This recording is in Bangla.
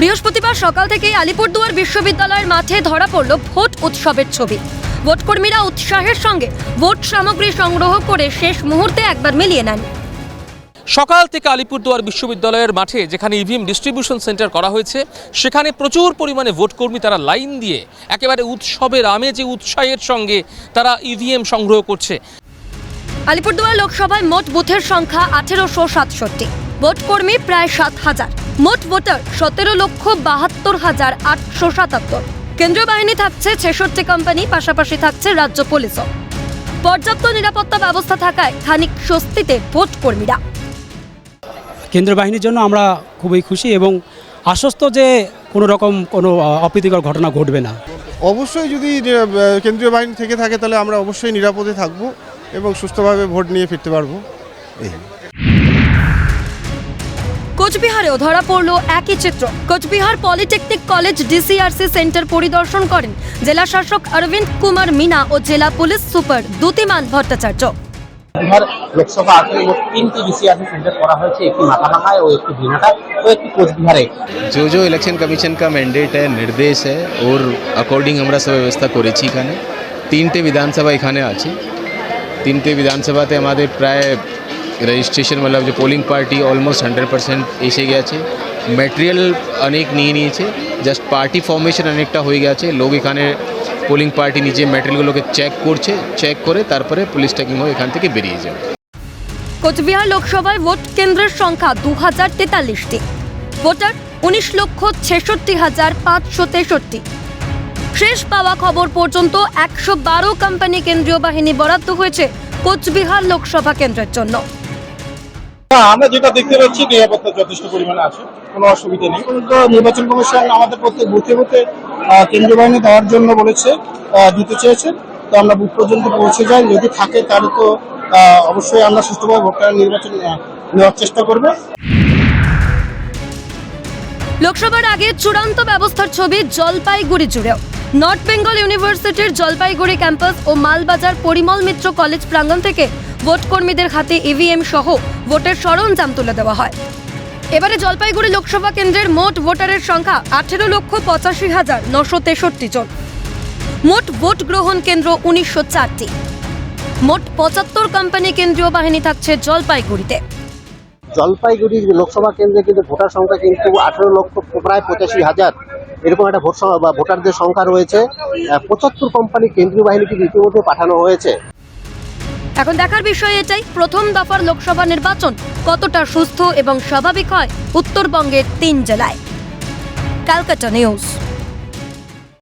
বৃহস্পতিবার সকাল থেকেই আলিপুরদুয়ার বিশ্ববিদ্যালয়ের মাঠে ধরা পড়ল ভোট উৎসবের ছবি। ভোটকর্মীরা উৎসাহের সঙ্গে ভোট সামগ্রী সংগ্রহ করে শেষ মুহূর্তে একবার মিলিয়ে নেন। সকাল থেকে আলিপুরদুয়ার বিশ্ববিদ্যালয়ের মাঠে যেখানে ইভিএম ডিস্ট্রিবিউশন সেন্টার করা হয়েছে সেখানে প্রচুর পরিমাণে ভোটকর্মী তারা লাইন দিয়ে একেবারে উৎসবের আমেজে উৎসাহের সঙ্গে তারা ইভিএম সংগ্রহ করছে। আলিপুরদুয়ার লোকসভায় মোট বুথের সংখ্যা আঠেরোশো সাতষট্টি। ভোটকর্মী প্রায় সাত হাজার। মোট ভোটার সতেরো লক্ষ বাহাত্তর হাজার আটশো সাতাত্তর। কেন্দ্রীয় বাহিনী থাকছে ছেষট্টি কোম্পানি পাশাপাশি থাকছে রাজ্য পুলিশও। পর্যাপ্ত নিরাপত্তা ব্যবস্থা থাকায় খানিক স্বস্তিতে ভোট কর্মীরা। কেন্দ্রীয় বাহিনীর জন্য আমরা খুবই খুশি এবং আশ্বস্ত যে কোনো রকম কোনো অপ্রীতিকর ঘটনা ঘটবে না। অবশ্যই যদি কেন্দ্রীয় বাহিনী থেকে থাকে তাহলে আমরা অবশ্যই নিরাপদে থাকব এবং সুস্থভাবে ভোট নিয়ে ফিরতে পারব। এই। কোচবিহারেও ধরা পড়ল একই চিত্র Coochbehar polytechnic college DCRC centre পরিদর্শন করেন জেলা শাসক অরবিন্দ কুমার মিনা ও জেলা পুলিশ সুপার দ্যুতিমান ভট্টাচার্য বিহার লোকসভা আসনে মোট তিনটি বিসিআরসি সেন্টার করা হয়েছে একটি মাথাভাঙায় ও একটি দিনহাটায় ও একটি কোচবিহারে जो जो इलेक्शन कमिशन का मैंडेट है निर्देश है ওর অ্যাকর্ডিং আমরা সব ব্যবস্থা করেছি এখানে তিনটে বিধানসভা এখানে আছে তিনটে বিধানসভাতে আমাদের প্রায় রেজিস্ট্রেশন মতলব যে polling party almost hundred percent এসে গেছে ম্যাটেরিয়াল অনেক নিয়ে নিয়েছে জাস্ট পার্টি ফর্মেশন অনেকটা হয়ে গেছে লোক এখানে পোলিং পার্টি নিজে ম্যাটেরিয়ালগুলোকে চেক করছে চেক করে তারপরে পুলিশ ট্যাকিং হয়ে এখান থেকে বেরিয়ে যাবে কোচবিহার লোকসভায় ভোট কেন্দ্রের সংখ্যা দু হাজার তেতাল্লিশটি। ভোটার উনিশ লক্ষ ছেষট্টি হাজার পাঁচশো তেষট্টি। শেষ পাওয়া খবর পর্যন্ত একশো বারো কোম্পানি কেন্দ্রীয় বাহিনী বরাদ্দ হয়েছে কোচবিহার লোকসভা কেন্দ্রের জন্য। না, আমরা যেটা দেখতে পাচ্ছি নিরাপত্তা যথেষ্ট পরিমাণে আছে কোনো অসুবিধা নেই। তো নির্বাচন কমিশন আমাদের প্রত্যেক বুথে বুথে কেন্দ্রীয় বাহিনী দেওয়ার জন্য বলেছে আহ, দিতে চেয়েছে তো আমরা বুথ পর্যন্ত পৌঁছে যাই যদি থাকে তাহলে তো আহ, অবশ্যই আমরা সুষ্ঠুভাবে ভোটার নির্বাচন নেওয়ার চেষ্টা করব। লোকসভার আগে চূড়ান্ত ব্যবস্থার ছবি জলপাইগুড়ি জুড়েও। নর্থ বেঙ্গল ইউনিভার্সিটির জলপাইগুড়ি ক্যাম্পাস ও মালবাজার পরিমল মিত্র কলেজ প্রাঙ্গণ থেকে ভোট কর্মীদের হাতে ইভিএম সহ ভোটের সরঞ্জাম তুলে দেওয়া হয়। এবারে জলপাইগুড়ি লোকসভা কেন্দ্রের মোট ভোটারের সংখ্যা আঠেরো লক্ষ পঁচাশি হাজার নশো তেষট্টি জন। মোট ভোট গ্রহণ কেন্দ্র উনিশশো চারটি। মোট পঁচাত্তর কোম্পানি কেন্দ্রীয় বাহিনী থাকছে জলপাইগুড়িতে। জলপাইগুড়ি লোকসভা কেন্দ্রে কিন্তু ভোটার সংখ্যা কিন্তু আঠেরো লক্ষ প্রায় পঁচাশি হাজার এরকম একটা ভোট বা ভোটারদের সংখ্যা রয়েছে পঁচাত্তর কোম্পানি কেন্দ্রীয় বাহিনীকে ইতিমধ্যে পাঠানো হয়েছে। এখন দেখার বিষয় এটাই, প্রথম দফার লোকসভা নির্বাচন কতটা সুস্থ এবং স্বাভাবিক হয় উত্তরবঙ্গের তিন জেলায়। ক্যালকাটা নিউজ।